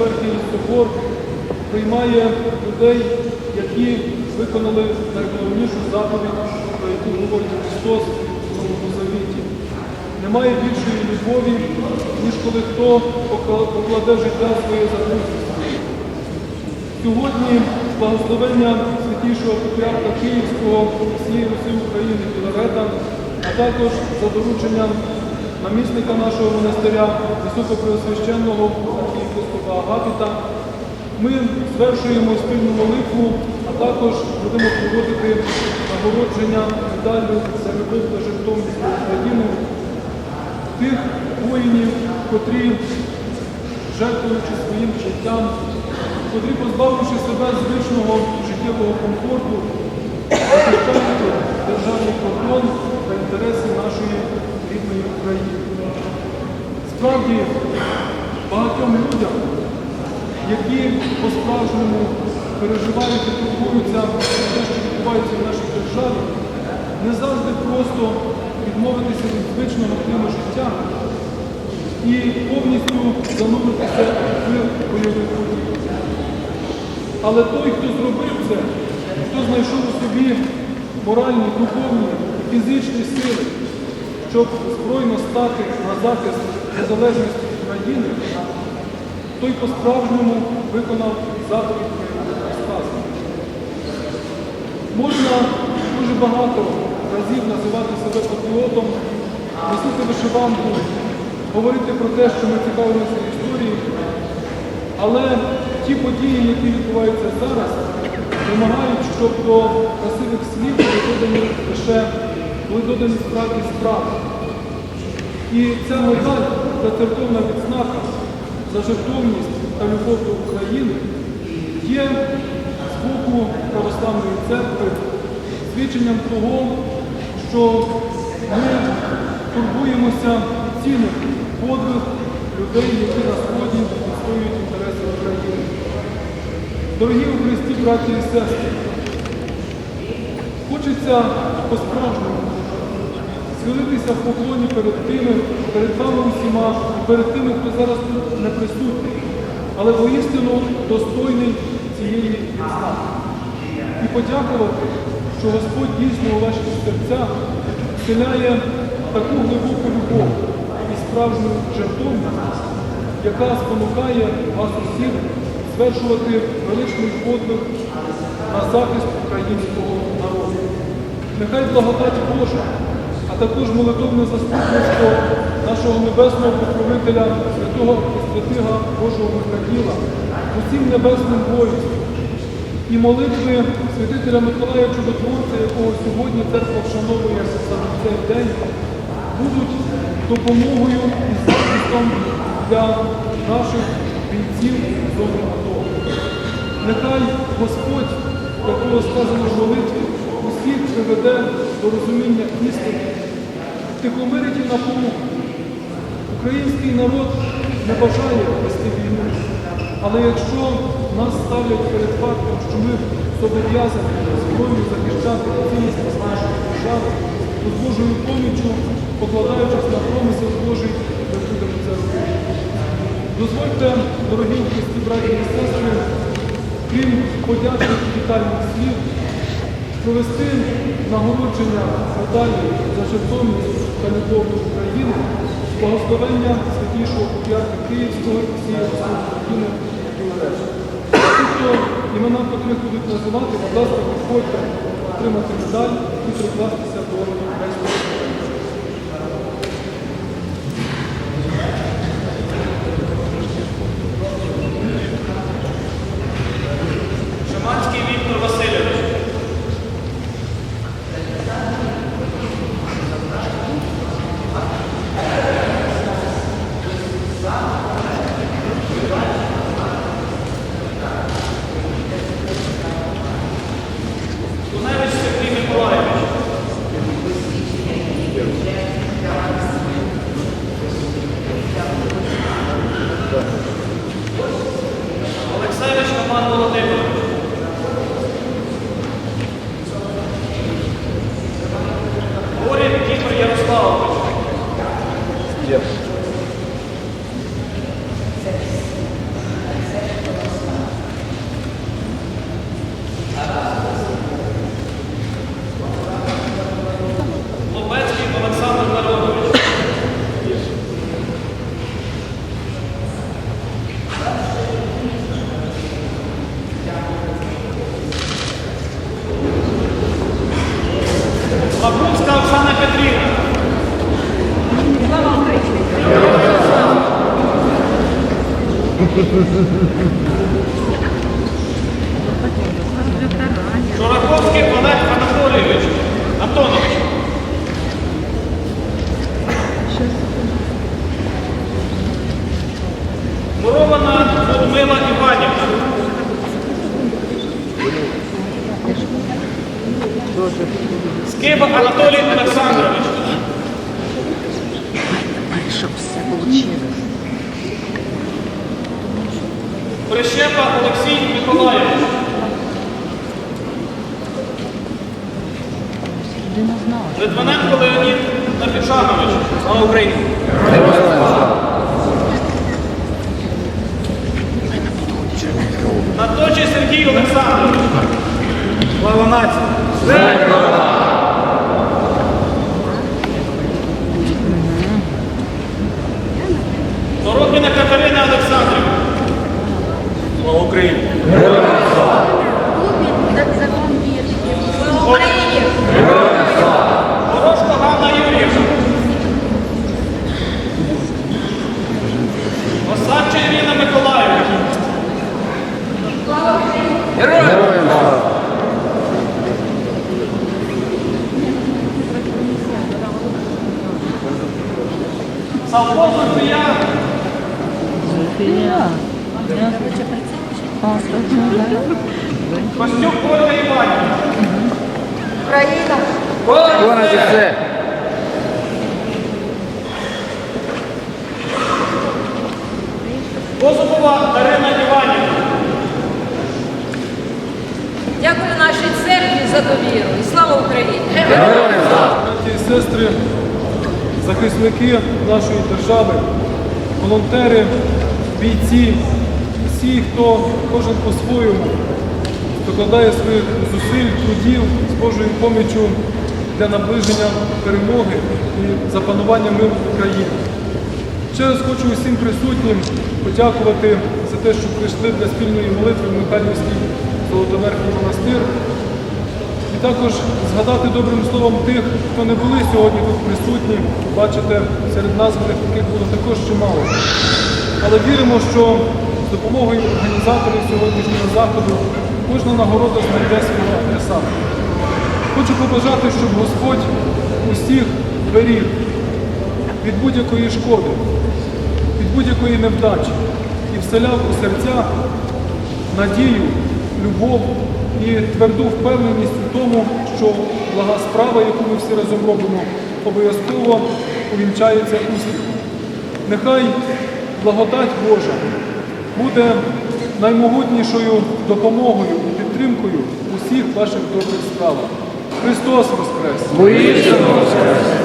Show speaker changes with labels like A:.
A: Найповерхий собор приймає людей, які виконали найголовнішу заповідь, про яку говорить Христос у Новому Завіті. Немає більшої любові, ніж коли хто покладе життя своє за. Сьогодні благословення святішого патріарха Київського всієї Руси України Філарета, а також за дорученням намісника нашого монастиря, високопреосвященного архієпископа Агапіта, ми звершуємо спільну молитву, а також будемо проводити нагородження медаллю за любов та жертовність України тих воїнів, котрі, жертвуючи своїм життям, котрі, позбавивши себе звичного життєвого комфорту, захищають державний кордон та інтереси нашої рідної України. Справді, багатьом людям, які по-справжньому переживають і турбуються те, що відбувається в нашій державі, не завжди просто відмовитися від звичного кліму життя і повністю зануритися в бойових подій. Але той, хто зробив це, хто знайшов у собі моральні, духовні, фізичні сили, щоб збройно стати на захист незалежності України, той по-справжньому виконав заповідь сказано. Можна дуже багато разів називати себе патріотом, носити вишиванку, говорити про те, що ми цікавимося історією, але ті події, які відбуваються зараз, вимагають, щоб до красивих слів були додані лише були додані справді справи. І ця медаль, ця церковна відзнака за жертовність та любов до України є з боку православної церкви свідченням того, що ми турбуємося цінити подвиг людей, які на сході відстоюють інтереси України. Дорогі у Христі, браті і сестри, хочеться по-справжньому схилитися в поклоні перед тими, перед вами усіма, перед тими, хто зараз тут не присутній, але воістину достойний цієї відзнаки. І подякувати, що Господь дійсно у ваші серця вселяє таку глибоку любов і справжню жертовність, яка спонукає вас усіх звершувати величний подвиг на захист українського народу. Нехай благодать Божа, також молитовне заступництво нашого небесного покровителя, святого святига Божого Михаїла, усім небесним воїнством і молитви святителя Миколая Чудотворця, якого сьогодні церква вшановує саме цей день, будуть допомогою і захистом для наших бійців зони АТО. Нехай Господь, якого сказано в молитві, усіх приведе до розуміння істини, втихомирить і напомог. Український народ не бажає вести війну, але якщо нас ставлять перед фактом, що ми зобов'язані зброю захищати цілісність нашої держави, то з Божою поміччю, покладаючись на промисел Божий, ми будемо це робити. Дозвольте, дорогі браті і сестри, крім подячних і вітальних слів, провести нагородження медалі за жертовність та любов України, благословення святішого патріарха Київського і України Філарета. Ті, імена котрих будуть називати, будь ласка, приходьте отримати медаль і прикластися до Хрестового.
B: Бабунська Оксана Петрівна. Слава Україні!
C: Щоб все вийшло.
B: Прищепа Олексій
C: знала.
B: Литвиненко Леонід Нафішанович. Слава Україні! Наточий Сергій Олександрович. Слава нації! Сорокіна Катерина Олександрівна. Слава Україні!
D: Слава
B: Ганна. Осадча Ірина Миколаївна. Савко Софія. Костюк Ольга Іванівна.
D: Україна!
E: Понад все.
B: Козубова Дарина Іванівна.
D: Дякую нашій церкві за довіру і слава Україні!
A: Браті і сестри, захисники нашої держави, волонтери, бійці, всі, хто кожен по-своєму докладає своїх зусиль, трудів з Божою поміччю для наближення перемоги і запанування миру в Україні. Ще раз хочу усім присутнім подякувати за те, що прийшли для спільної молитви в Михайлівський Золотоверхній монастир. І також згадати добрим словом тих, хто не були сьогодні тут присутні. Бачите, серед названих таких було також чимало. Але віримо, що з допомогою організаторів сьогоднішнього заходу кожна нагорода знайде свого адресата. Хочу побажати, щоб Господь усіх беріг від будь-якої шкоди, від будь-якої невдачі і вселяв у серця надію, любов і тверду впевненість у тому, що блага справа, яку ми всі разом робимо, обов'язково увінчається успіхом. Нехай благодать Божа буде наймогутнішою допомогою і підтримкою усіх ваших добрих справах. Христос Воскрес!
E: Воістину воскрес!